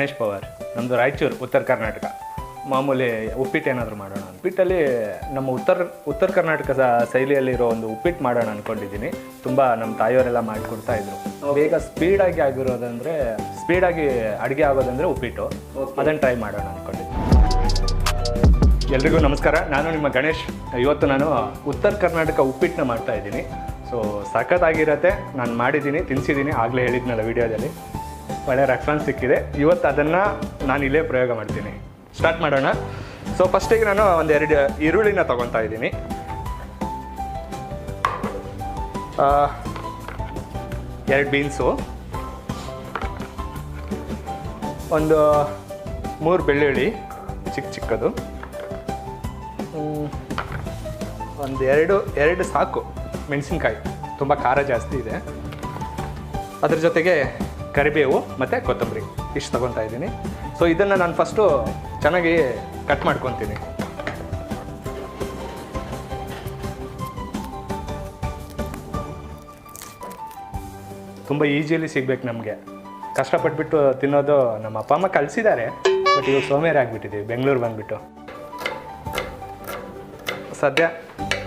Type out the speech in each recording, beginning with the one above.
ಗಣೇಶ್ ಪವಾರ್ ನಮ್ಮದು ರಾಯಚೂರು ಉತ್ತರ ಕರ್ನಾಟಕ. ಮಾಮೂಲಿ ಉಪ್ಪಿಟ್ಟು ಏನಾದರೂ ಮಾಡೋಣ ಉಪ್ಪಿಟ್ಟಲ್ಲಿ ನಮ್ಮ ಉತ್ತರ ಉತ್ತರ ಕರ್ನಾಟಕ ಸ- ಶೈಲಿಯಲ್ಲಿರೋ ಒಂದು ಉಪ್ಪಿಟ್ಟು ಮಾಡೋಣ ಅಂದ್ಕೊಂಡಿದ್ದೀನಿ ತುಂಬ ನಮ್ಮ ತಾಯಿಯವರೆಲ್ಲ ಮಾಡಿಕೊಡ್ತಾ ಇದ್ರು. ಬೇಗ ಸ್ಪೀಡಾಗಿ ಆಗಿರೋದಂದರೆ ಸ್ಪೀಡಾಗಿ ಅಡುಗೆ ಆಗೋದಂದರೆ ಉಪ್ಪಿಟ್ಟು. ಅದನ್ನು ಟ್ರೈ ಮಾಡೋಣ ಅಂದ್ಕೊಂಡಿದ್ದೀನಿ ಎಲ್ರಿಗೂ ನಮಸ್ಕಾರ. ನಾನು ನಿಮ್ಮ ಗಣೇಶ್. ಇವತ್ತು ನಾನು ಉತ್ತರ ಕರ್ನಾಟಕ ಉಪ್ಪಿಟ್ಟನ್ನ ಮಾಡ್ತಾ ಇದ್ದೀನಿ. ಸೊ ಸಖತ್ತಾಗಿರತ್ತೆ. ನಾನು ಮಾಡಿದ್ದೀನಿ ತಿನ್ಸಿದ್ದೀನಿ. ಆಗಲೇ ಹೇಳಿದ್ನಲ್ಲ ವಿಡಿಯೋದಲ್ಲಿ. ಒಳ್ಳೆ ರೆಫರೆನ್ಸ್ ಸಿಕ್ಕಿದೆ. ಇವತ್ತು ಅದನ್ನು ನಾನು ಇಲ್ಲೇ ಪ್ರಯೋಗ ಮಾಡ್ತೀನಿ. ಸ್ಟಾರ್ಟ್ ಮಾಡೋಣ. ಸೊ ಫಸ್ಟಿಗೆ ನಾನು ಒಂದೆರಡು ಈರುಳ್ಳಿನ ತೊಗೊತಾ ಇದ್ದೀನಿ. ಎರಡು ಬೀನ್ಸು ಒಂದು ಮೂರು ಬೆಳ್ಳುಳ್ಳಿ ಚಿಕ್ಕ ಚಿಕ್ಕದು. ಒಂದು ಎರಡು ಎರಡು ಸಾಕು. ಮೆಣಸಿನ್ಕಾಯಿ. ತುಂಬ ಖಾರ ಜಾಸ್ತಿ ಇದೆ. ಅದ್ರ ಜೊತೆಗೆ ಕರಿಬೇವು ಮತ್ತು ಕೊತ್ತಂಬರಿ. ಇಷ್ಟು ತೊಗೊತಾ ಇದ್ದೀನಿ. ಸೊ ಇದನ್ನು ನಾನು ಫಸ್ಟು ಚೆನ್ನಾಗಿ ಕಟ್ ಮಾಡ್ಕೊತೀನಿ. ತುಂಬ ಈಸಿಯಲ್ಲಿ ಸಿಗ್ಬೇಕು ನಮಗೆ. ಕಷ್ಟಪಟ್ಬಿಟ್ಟು ತಿನ್ನೋದು ನಮ್ಮ ಅಪ್ಪ ಅಮ್ಮ ಕಲಿಸಿದ್ದಾರೆ ಬಟ್ ಇವಾಗ ಸೋಮೇರಿ ಆಗಿಬಿಟ್ಟಿದ್ದೀವಿ, ಬೆಂಗಳೂರು ಬಂದುಬಿಟ್ಟು. ಸದ್ಯ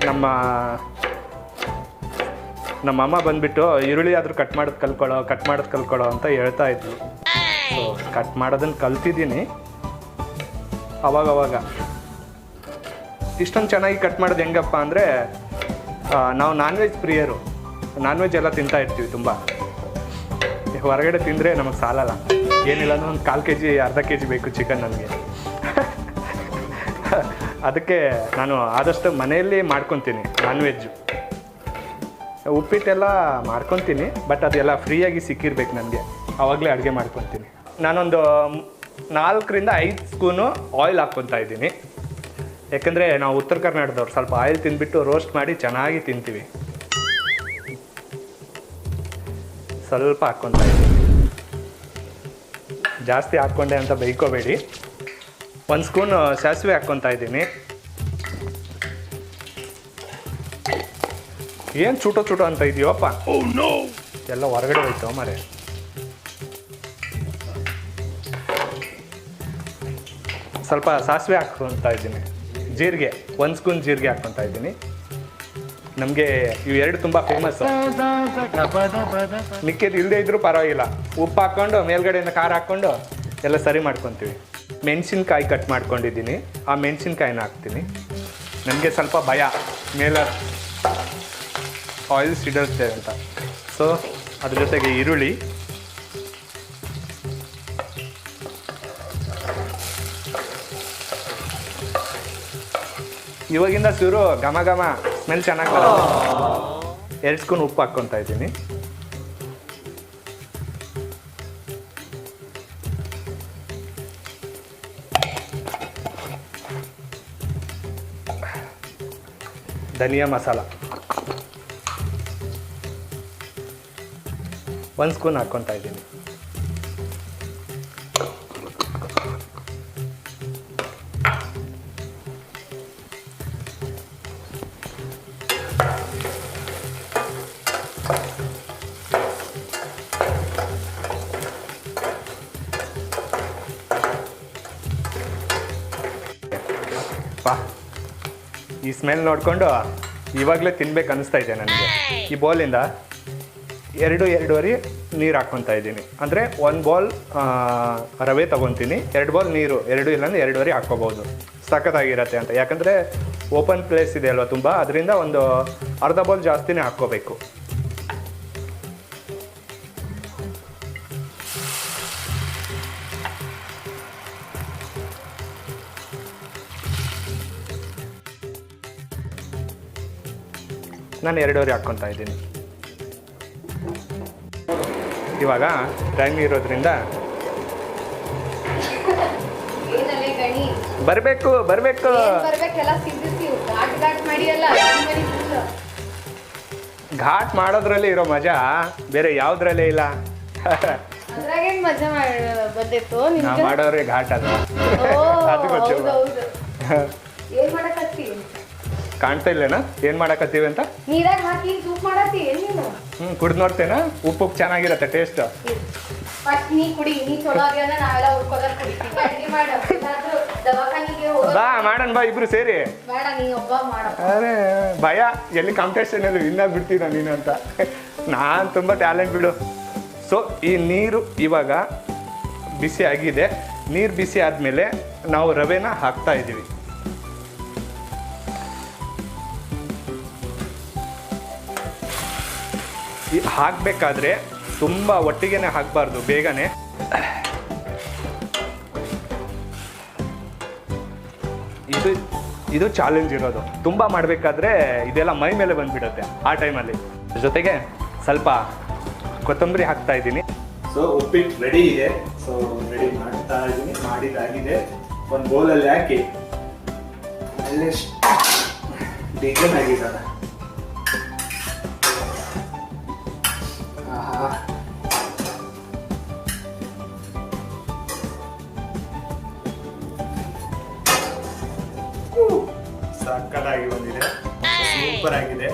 ನಮ್ಮ ನಮ್ಮ ಅಮ್ಮ ಬಂದ್ಬಿಟ್ಟು, ಈರುಳ್ಳಿ ಆದರೂ ಕಟ್ ಮಾಡೋದು ಕಲ್ಕೊಳ್ಳೋ ಕಟ್ ಮಾಡೋದು ಕಲ್ಕೊಳ್ಳೋ ಅಂತ ಹೇಳ್ತಾ ಇದ್ಲು ಸೊ ಕಟ್ ಮಾಡೋದನ್ನು ಕಲ್ತಿದ್ದೀನಿ. ಅವಾಗ ಅವಾಗ ಇಷ್ಟೊಂದು ಚೆನ್ನಾಗಿ ಕಟ್ ಮಾಡೋದು ಹೆಂಗಪ್ಪ ಅಂದರೆ ನಾವು ನಾನ್ ವೆಜ್ ಪ್ರಿಯರು. ನಾನ್ ವೆಜ್ ಎಲ್ಲ ತಿಂತಾ ಇರ್ತೀವಿ ತುಂಬ. ಹೊರಗಡೆ ತಿಂದರೆ ನಮಗೆ ಸಾಲಲ್ಲ. ಏನಿಲ್ಲ ಅಂದ್ರೆ ಒಂದು ಕಾಲು ಕೆ ಜಿ ಅರ್ಧ ಕೆ ಜಿ ಬೇಕು ಚಿಕನ್ ನನಗೆ ಅದಕ್ಕೆ ನಾನು ಆದಷ್ಟು ಮನೆಯಲ್ಲಿ ಮಾಡ್ಕೊತೀನಿ ನಾನ್ ವೆಜ್ಜು ಉಪ್ಪಿಟ್ಟೆಲ್ಲ ಮಾಡ್ಕೊತೀನಿ ಬಟ್ ಅದೆಲ್ಲ ಫ್ರೀಯಾಗಿ ಸಿಕ್ಕಿರ್ಬೇಕು ನನಗೆ. ಆವಾಗಲೇ ಅಡುಗೆ ಮಾಡ್ಕೊತೀನಿ. ನಾನೊಂದು ನಾಲ್ಕರಿಂದ ಐದು ಸ್ಪೂನು ಆಯಿಲ್ ಹಾಕ್ಕೊತಾ ಇದ್ದೀನಿ. ಯಾಕಂದರೆ ನಾವು ಉತ್ತರ ಕರ್ನಾಟಕದವ್ರು, ಸ್ವಲ್ಪ ಆಯಿಲ್ ತಿಂದ್ಬಿಟ್ಟು ರೋಸ್ಟ್ ಮಾಡಿ ಚೆನ್ನಾಗಿ ತಿಂತೀವಿ. ಸ್ವಲ್ಪ ಹಾಕ್ಕೊತಾ ಇದ್ದೀನಿ. ಜಾಸ್ತಿ ಹಾಕ್ಕೊಂಡೆ ಅಂತ ಬೈಕೋಬೇಡಿ. ಒಂದು ಸ್ಪೂನ್ ಸಾಸಿವೆ ಹಾಕ್ಕೊತಾ ಇದ್ದೀನಿ. ಏನು ಚೂಟೋ ಚೂಟೋ ಅಂತ ಇದೆಯೋಪ್ಪ? ಎಲ್ಲ ಹೊರಗಡೆ ಹೋಯ್ತು ಮರೆ ಸ್ವಲ್ಪ ಸಾಸಿವೆ ಹಾಕ್ಕೊತಾ ಇದ್ದೀನಿ. ಜೀರಿಗೆ ಒಂದು ಸ್ಪೂನ್ ಜೀರಿಗೆ ಹಾಕ್ಕೊತಾ ಇದ್ದೀನಿ. ನಮಗೆ ಇವು ಎರಡು ತುಂಬ ಫೇಮಸ್ ಮಿಕ್ಕಿದ್ದು ಇಲ್ಲದೆ ಇದ್ರೂ ಪರವಾಗಿಲ್ಲ. ಉಪ್ಪು ಹಾಕ್ಕೊಂಡು ಮೇಲ್ಗಡೆಯಿಂದ ಖಾರ ಹಾಕ್ಕೊಂಡು ಎಲ್ಲ ಸರಿ ಮಾಡ್ಕೊತೀವಿ. ಮೆಣಸಿನ್ಕಾಯಿ ಕಟ್ ಮಾಡ್ಕೊಂಡಿದ್ದೀನಿ. ಆ ಮೆಣಸಿನ್ಕಾಯಿನ ಹಾಕ್ತೀನಿ. ನನಗೆ ಸ್ವಲ್ಪ ಭಯ. ಮೇಲೆ ಆಯಿಲ್ ಸಿಡುತ್ತೆ ಅಂತ. ಸೊ ಅದ್ರ ಜೊತೆಗೆ ಈರುಳ್ಳಿ. ಇವಾಗಿಂದ ಶುರು ಘಮ ಘಮ ಸ್ಮೆಲ್ ಚೆನ್ನಾಗಿ ಎರಡು ಉಪ್ಪು ಹಾಕ್ಕೊತಾ ಇದ್ದೀನಿ. ಧನಿಯಾ ಮಸಾಲ. ಒಂದು ಸ್ಪೂನ್ ಹಾಕ್ಕೊತಾ ಇದ್ದೀನಿ. ಈ ಸ್ಮೆಲ್ ನೋಡಿಕೊಂಡು ಇವಾಗಲೇ ತಿನ್ಬೇಕು ಅನಿಸ್ತಾ ಇದೆ ನನಗೆ. ಈ ಬೌಲಿಂದ ಎರಡು ಎರಡೂವರೆ ನೀರು ಹಾಕ್ಕೊತಾ ಇದ್ದೀನಿ. ಅಂದರೆ ಒಂದು ಬಾಲ್ ರವೆ ತೊಗೊತೀನಿ. ಎರಡು ಬಾಲ್ ನೀರು, ಎರಡು ಇಲ್ಲಾಂದ್ರೆ ಎರಡೂವರೆ ಹಾಕ್ಕೋಬೋದು. ಸಖತ್ತಾಗಿರತ್ತೆ ಅಂತ. ಯಾಕಂದರೆ ಓಪನ್ ಪ್ಲೇಸ್ ಇದೆ ಅಲ್ವಾ ತುಂಬ, ಅದರಿಂದ ಒಂದು ಅರ್ಧ ಬಾಲ್ ಜಾಸ್ತಿನೇ ಹಾಕ್ಕೋಬೇಕು. ನಾನು ಎರಡೂವರೆ ಹಾಕ್ಕೊತಾ ಇದ್ದೀನಿ. ಇವಾಗ ಟೈಮ್ ಇರೋದ್ರಿಂದ ಬರಬೇಕು ಬರಬೇಕು. ಘಾಟ್ ಮಾಡೋದ್ರಲ್ಲಿ ಇರೋ ಮಜಾ? ಬೇರೆ ಯಾವ್ದ್ರಲ್ಲೇ ಇಲ್ಲ? ನಾವು ಮಜಾ ಮಾಡ್ ಬಂದಿತ್ತು ನಾ ನಿಮ್ಗೆ ಘಾಟ್ ಅದು. ಅದು ಗೊತ್ತು. ಕಾಣ್ತಾ ಇಲ್ಲೇನಾ? ಏನು ಮಾಡಕತ್ತೀವಿ ಅಂತ? ನೀರಾಗ ಹಾಕಿ ಸೂಪ್ ಮಾಡತ್ತಿ ಏನ್ ನೀನು? ಹ್ಞೂ ಕುಡ್ದು ನೋಡ್ತೇನಾ? ಉಪ್ಪು ಚೆನ್ನಾಗಿರತ್ತೆ ಟೇಸ್ಟ್ ಫಸ್ಟ್ ನೀ ಕುಡಿ ನೀ ಚಲೋ ಆಗ್ಯಾನ ನಾವೆಲ್ಲ ಉಳ್ಕೋದಾರ ಕುಡಿತೀವಿ. ಅಡ್ಗೆ ಮಾಡು. ಎಲ್ಲಾದ್ರೂ ದವಾಖಾನಿಗೆ ಹೋಗೋದು ಬಾ ಮಾಡೋಣ ಬಾ ಇಬ್ರು ಸೇರಿ. ಬೇಡ ನೀ ಒಬ್ಬ ಮಾಡು. ಅರೆ ಭಯ. ಎಲ್ಲಿ ಕಾಂಪಿಟೇಷನ್ ಅಲ್ಲಿ ವಿನ್ ಬಿಡ್ತೀನ ನೀನು ಅಂತ. ನಾನು ತುಂಬ ಟ್ಯಾಲೆಂಟ್ ಬಿಡು. ಸೊ ಈ ನೀರು ಇವಾಗ ಬಿಸಿ ಆಗಿದೆ. ನೀರು ಬಿಸಿ ಆದಮೇಲೆ ನಾವು ರವೆನ ಹಾಕ್ತಾ ಇದ್ದೀವಿ ಹಾಕಬೇಕಾದ್ರೆ ತುಂಬ ಒಟ್ಟಿಗೆನೆ ಹಾಕಬಾರ್ದು, ಬೇಗನೆ. ಇದು ಇದು ಚಾಲೆಂಜ್ ಇರೋದು. ತುಂಬ ಮಾಡಬೇಕಾದ್ರೆ ಇದೆಲ್ಲ ಮೈ ಮೇಲೆ ಬಂದುಬಿಡುತ್ತೆ ಆ ಟೈಮಲ್ಲಿ. ಜೊತೆಗೆ ಸ್ವಲ್ಪ ಕೊತ್ತಂಬರಿ ಹಾಕ್ತಾ ಇದ್ದೀನಿ. ಸೊ ಉಪ್ಪಿಟ್ಟು ರೆಡಿ ಇದೆ. ಸೊ ರೆಡಿ ಮಾಡ್ತಾ ಇದ್ದೀನಿ. ಮಾಡಿದಾಗಿದೆ ಒಂದು ಬೌಲಲ್ಲಿ ಹಾಕಿ. ಅಲ್ಲೇ ಡಿಸೈನ್ ಆಗಿದ್ದಾನೆ ಸಕ್ಕತ್ತಾಗಿ ಬಂದಿದೆ. ಸೂಪರ್ ಆಗಿದೆ.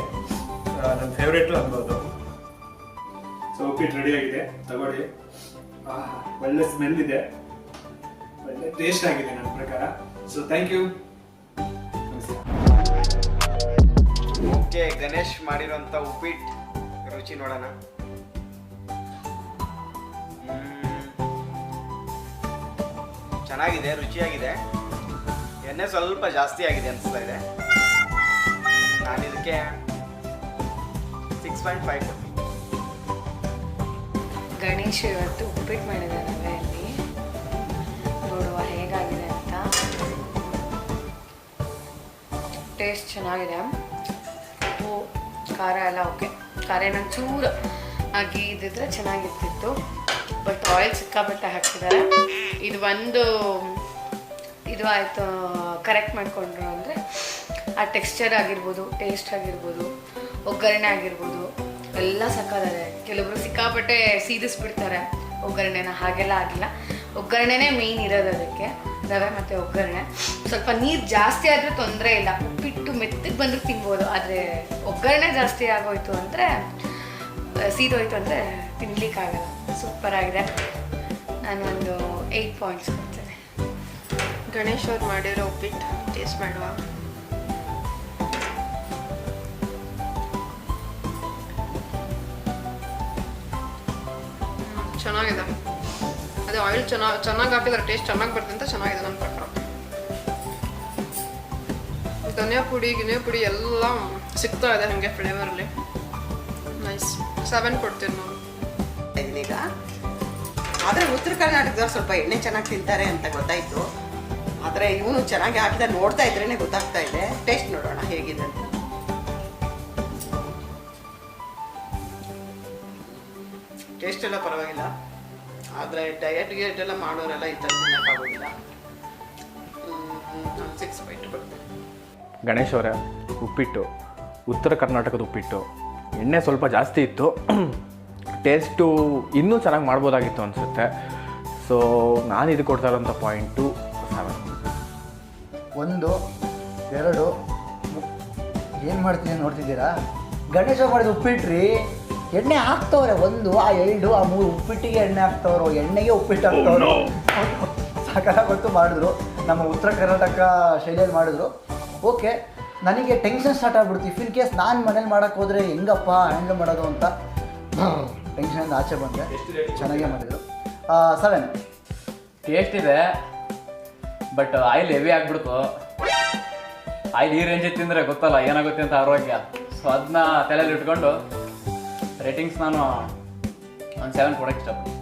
ನನ್ನ ಫೇವ್ರೇಟ್ ಅನ್ಬೋದು ಸೊ ಉಪ್ಪಿಟ್ಟು ರೆಡಿ ಆಗಿದೆ. ತಗೊಳ್ಳಿ. ಒಳ್ಳೆ ಸ್ಮೆಲ್ ಇದೆ. ಒಳ್ಳೆ ಟೇಸ್ಟ್ ಆಗಿದೆ ನನ್ನ ಪ್ರಕಾರ. So thank you okay Ganesh ಮಾಡಿರೋಂಥ ಉಪ್ಪಿಟ್ಟು ರುಚಿ ನೋಡೋಣ. ಚೆನ್ನಾಗಿದೆ, ರುಚಿಯಾಗಿದೆ. ಎಣ್ಣೆ ಸ್ವಲ್ಪ ಜಾಸ್ತಿ ಆಗಿದೆ ಅನಿಸ್ತಾ ಇದೆ. ನಾನು ಇದಕ್ಕೆ ಸಿಕ್ಸ್ ಪಾಯಿಂಟ್ ಫೈವ್ ಕೊಡ್ತೀನಿ. ಗಣೇಶ್ ಇವತ್ತು ಉಪ್ಪಿಟ್ಟು ಮಾಡಿದ್ದಾರೆ ಇಲ್ಲಿ ನೋಡುವ ಹೇಗಾಗಿದೆ ಅಂತ. ಟೇಸ್ಟ್ ಚೆನ್ನಾಗಿದೆ. ಉಪ್ಪು, ಖಾರ ಎಲ್ಲ ಓಕೆ ಖಾರ ಏನೊಂದು ಚೂರು ಆಗಿ ಇದ್ದಿದ್ರೆ ಚೆನ್ನಾಗಿರ್ತಿತ್ತು. ಬಟ್ ಆಯಿಲ್ ಸಿಕ್ಕಾಬಟ್ಟೆ ಹಾಕ್ತಿದ್ದಾರೆ. ಇದು ಒಂದು ಇದು ಆಯಿತು ಕರೆಕ್ಟ್ ಮಾಡಿಕೊಂಡ್ರು ಅಂದರೆ ಆ ಟೆಕ್ಸ್ಚರ್ ಆಗಿರ್ಬೋದು ಟೇಸ್ಟ್ ಆಗಿರ್ಬೋದು, ಒಗ್ಗರಣೆ ಆಗಿರ್ಬೋದು, ಎಲ್ಲ ಸಕ್ಕದಾರೆ ಕೆಲವೊಬ್ರು ಸಿಕ್ಕಾಪಟ್ಟೆ ಸೀದಿಸ್ಬಿಡ್ತಾರೆ ಒಗ್ಗರಣೆನ, ಹಾಗೆಲ್ಲ ಆಗಿಲ್ಲ. ಒಗ್ಗರಣೆನೇ ಮೇಯ್ನ್ ಇರೋದು ಅದಕ್ಕೆ, ರವೆ ಮತ್ತು ಒಗ್ಗರಣೆ. ಸ್ವಲ್ಪ ನೀರು ಜಾಸ್ತಿ ಆದರೂ ತೊಂದರೆ ಇಲ್ಲ. ಉಪ್ಪಿಟ್ಟು ಮೆತ್ತಗೆ ಬಂದರೂ ತಿನ್ಬೋದು, ಆದರೆ ಒಗ್ಗರಣೆ ಜಾಸ್ತಿ ಆಗೋಯ್ತು ಅಂದರೆ ಸೀದೋಯ್ತು ಅಂದರೆ ತಿನ್ಲಿಕ್ಕಾಗಲ್ಲ. ಸೂಪರ್ ಆಗಿದೆ. ನಾನು ಒಂದು ಏಯ್ಟ್ ಪಾಯಿಂಟ್ಸ್ ಗಣೇಶ್ ಅವ್ರು ಮಾಡಿರೋ ಉಪ್ಪಿಟ್ಟು ಟೇಸ್ಟ್ ಮಾಡುವ ಚೆನ್ನಾಗಿದೆ. ಅದೇ ಆಯಿಲ್ ಚೆನ್ನಾಗಿ ಚೆನ್ನಾಗಿ ಹಾಕಿದ್ರೆ ಟೇಸ್ಟ್ ಚೆನ್ನಾಗಿ ಬರ್ತದೆ ಅಂತ ಚೆನ್ನಾಗಿದೆ ನನ್ನ ಪ್ರಕಾರ. ಧನಿಯಾ ಪುಡಿ, ಗಿನಿಯಾ ಪುಡಿ ಎಲ್ಲ ಸಿಗ್ತಾ ಇದೆ ಹಾಗೆ ಫ್ಲೇವರಲ್ಲಿ ನೈಸ್ ಸೆವೆನ್ ಕೊಡ್ತೀನಿ ನಾವು ಇದೀಗ ಆದರೆ ಉತ್ತರ ಕರ್ನಾಟಕದವ್ರು ಸ್ವಲ್ಪ ಎಣ್ಣೆ ಚೆನ್ನಾಗಿ ತಿಂತಾರೆ ಅಂತ ಗೊತ್ತಾಯ್ತು. ಆದರೆ ಇವನು ಚೆನ್ನಾಗಿ ಹಾಕಿದ ನೋಡ್ತಾ ಇದ್ರೇ ಗೊತ್ತಾಗ್ತಾ ಇದೆ. ಟೇಸ್ಟ್ ನೋಡೋಣ ಹೇಗಿದೆ ಅಂತ. ಟೇಸ್ಟ್ ಎಲ್ಲ ಪರವಾಗಿಲ್ಲ. ಆದರೆ ಡಯಟ್ ಗಿಯಟ್ ಎಲ್ಲ ಮಾಡೋರೆಲ್ಲ ಈ ಥರ ಸಿಕ್ಸ್ ಪಾಯಿಂಟ್ ಗಣೇಶ್ ಅವರ, ಉಪ್ಪಿಟ್ಟು, ಉತ್ತರ ಕರ್ನಾಟಕದ ಉಪ್ಪಿಟ್ಟು, ಎಣ್ಣೆ ಸ್ವಲ್ಪ ಜಾಸ್ತಿ ಇತ್ತು. ಟೇಸ್ಟು ಇನ್ನೂ ಚೆನ್ನಾಗಿ ಮಾಡ್ಬೋದಾಗಿತ್ತು ಅನಿಸುತ್ತೆ. ಸೊ ನಾನು ಇದು ಕೊಡ್ತಾ ಇರೋಂಥ ಪಾಯಿಂಟು ಒಂದು ಎರಡು ಏನು ಮಾಡ್ತೀನಿ ನೋಡ್ತಿದ್ದೀರಾ? ಗಣೇಶ ಮಾಡಿದ ಉಪ್ಪಿಟ್ರಿ ಎಣ್ಣೆ ಹಾಕ್ತವ್ರೆ ಒಂದು ಆ ಎರಡು ಆ ಮೂರು ಉಪ್ಪಿಟ್ಟಿಗೆ ಎಣ್ಣೆ ಹಾಕ್ತವ್ರು ಎಣ್ಣೆಗೆ ಉಪ್ಪಿಟ್ಟು ಹಾಕ್ತವ್ರು. ಸಾಕಾಗ ಗೊತ್ತು ಮಾಡಿದ್ರು. ನಮ್ಮ ಉತ್ತರ ಕರ್ನಾಟಕ ಶೈಲಿಯಲ್ಲಿ ಮಾಡಿದ್ರು. ಓಕೆ ನನಗೆ ಟೆನ್ಷನ್ ಸ್ಟಾರ್ಟ್ ಆಗ್ಬಿಡ್ತು. ಇಫ್ ಇನ್ ಕೇಸ್ ನಾನು ಮನೇಲಿ ಮಾಡೋಕ್ಕೆ ಹೋದರೆ ಹೆಂಗಪ್ಪ ಹ್ಯಾಂಡಲ್ ಮಾಡೋದು ಅಂತ. ಟೆನ್ಷನಿಂದ ಆಚೆ ಬಂದೆ. ಚೆನ್ನಾಗೇ ಮಾಡಿದ್ರು. ಸೆವೆನ್. ಟೇಸ್ಟ್ ಇದೆ. ಬಟ್ ಆಯಿಲ್ ಹೆವಿ ಆಗ್ಬಿಡ್ತು ಆಯಿಲ್ ಈ ರೇಂಜಿಗೆ ತಿಂದರೆ ಗೊತ್ತಲ್ಲ, ಏನಾಗುತ್ತೆ ಅಂತ ಆರೋಗ್ಯ. ಸೊ ಅದನ್ನ ತಲೆಯಲ್ಲಿ ಇಟ್ಕೊಂಡು ರೇಟಿಂಗ್ಸ್ ನಾನು ಒಂದು ಸೆವೆನ್ ಕೊಡೋಕ್ಕೆ ಇಷ್ಟಪಡ್ತೀನಿ.